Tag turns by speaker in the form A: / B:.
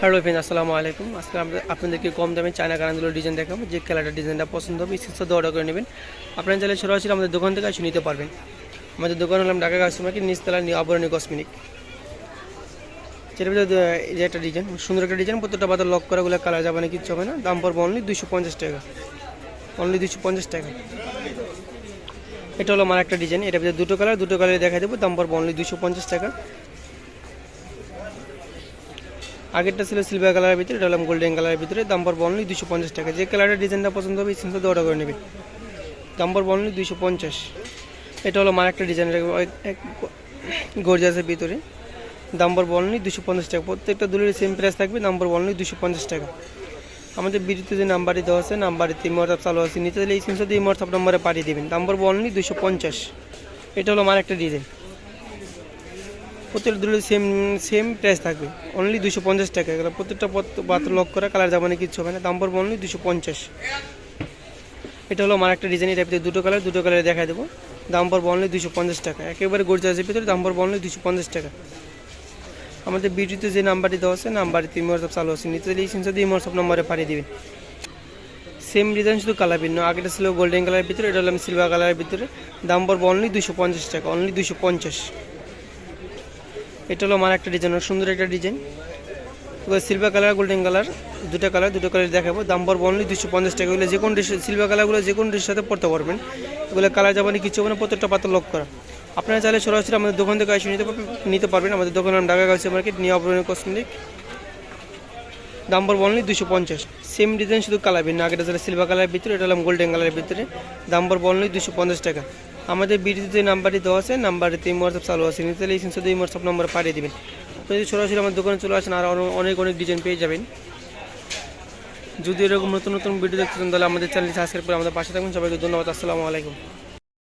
A: Hello friend আসসালামু আলাইকুম। আজকে আমরা আপনাদেরকে কম দামে চায়না কারানগুলোর ডিজাইন দেখাবো। যে কালারটা ডিজাইনটা পছন্দ হবে স্ক্রিনশট অর্ডার করে নেবেন। আপনারা চাইলে সরাসরি আমাদের দোকান থেকে এসে নিতে পারবেন। আমাদের দোকান হলাম ঢাকা কাস্টমারকে নিচতলা আবরণী কসমেটিক যেটা যে একটা ডিজাইন সুন্দর একটা ডিজাইন প্রত্যেকটা বাজার লক করাগুলো কালার যাবে না কিচ্ছু হবে না। দাম পড়বে অনলি দুশো পঞ্চাশ টাকা। অনলি দুশো পঞ্চাশ টাকা। এটা হলো আমার একটা ডিজাইন এটা ভিতরে দুটো কালার দুটো কালার দেখা দেবো। দাম পড়বে অনলি দুশো পঞ্চাশ টাকা। আগেরটা ছিল সিলভার কালারের ভিতরে, এটা হলাম গোল্ডেন কালারের ভিতরে। দাম পড়বে অনলি দুশো পঞ্চাশ টাকা। যে কালারের ডিজাইনটা পছন্দ হবে সিনটা অর্ডার করে নেবে। দাম পড়বে অনলি দুশো পঞ্চাশ। এটা হলো আমার একটা ডিজাইন গর্জাসের ভিতরে। দাম পড়বে অনলি দুশো পঞ্চাশ টাকা। প্রত্যেকটা দুলের সেম প্রাইস থাকবে। দাম পড়বে অনলি দুশো পঞ্চাশ টাকা। আমাদের বিদ্যুতে যে নাম্বারটি দেওয়া আছে নাম্বারটি হোয়াটসঅ্যাপ চালু আছে। নিতে চাইলে এই সিনটা দিয়ে হোয়াটসঅ্যাপ নম্বরে পাঠিয়ে দেবেন। দাম পড়বে অনলি দুশো পঞ্চাশ। এটা হলো আমার একটা ডিজাইন প্রত্যেকটা দুটো সেম সেম প্রাইস থাকবে। অনলি দুশো পঞ্চাশ টাকা। এগুলো প্রত্যেকটা পাত্র লক করা কালার যাবে না কিচ্ছু হবে না। দাম পড়বে অনলি দুশো পঞ্চাশ। এটা হলো আমার একটা ডিজাইন ভিতরে দুটো কালার দুটো কালারে দেখা দেবো। দাম পড়বে অনলি দুশো পঞ্চাশ টাকা। একেবারে গোর্জাসের ভিতরে দাম পড়বে অনলি দুশো পঞ্চাশ টাকা। আমাদের বিউটিতে যে নাম্বারটি দেওয়া আছে নাম্বারটি তিন হোয়াটসঅ্যাপ চালু আছে। নিতে চাইলে এই দিয়ে হোয়াটসঅ্যাপ নম্বরে পাঠিয়ে দেবেন। সেম ডিজাইন শুধু কালার ভিন্ন। আগেটা ছিল গোল্ডেন কালারের ভিতরে, এটা হলো সিলভার কালারের ভিতরে। দাম পড়বে অনলি দুশো পঞ্চাশ টাকা অনলি দুশো পঞ্চাশ। এটা হলো আমার একটা ডিজাইন সুন্দর একটা design silver colour golden colour দুটো কালার দুটো কালার দেখাবো। দাম পড়বে অনলি দুশো পঞ্চাশ টাকা। এগুলো যে কোনো ড্রেস সিলভার কালারগুলো যে কোনো ড্রেসের সাথে পড়তে পারবেন। এগুলো কালার যাবানি কিছু হবে না, প্রত্যেকটা পাতা লক করা। আপনারা চাইলে সরাসরি আমাদের দোকান থেকে এসে নিতে নিতে পারবেন। আমাদের দোকানের নাম Dhaka girls market, new Aparan cosmetic দাম পড়বে অনলি দুশো পঞ্চাশ। সেম ডিজাইন শুধু কালার ভিন্ন। ছিল সিলভার কালারের ভিতরে, এটা হলাম গোল্ডেন কালারের ভিতরে। দাম পড়বে অনলি দুশো পঞ্চাশ টাকা। আমাদের বিডিতে নাম্বারটি দেওয়া আছে, নাম্বারে তিন হোয়াটসঅ্যাপ চালু আছে। নিতে এই শুধু এই হোয়াটসঅ্যাপ নাম্বার পাঠিয়ে দেবেন। যদি সরাসরি আমার দোকানে চলে আসেন, আর অনেক অনেক ডিজাইন পেয়ে যাবেন। যদি এরকম নতুন নতুন ভিডিও দেখতে চান, তাহলে আমাদের চ্যানেলটি সাবস্ক্রাইব করে আমাদের পাশে থাকুন। সবাইকে ধন্যবাদ। আসসালামু আলাইকুম।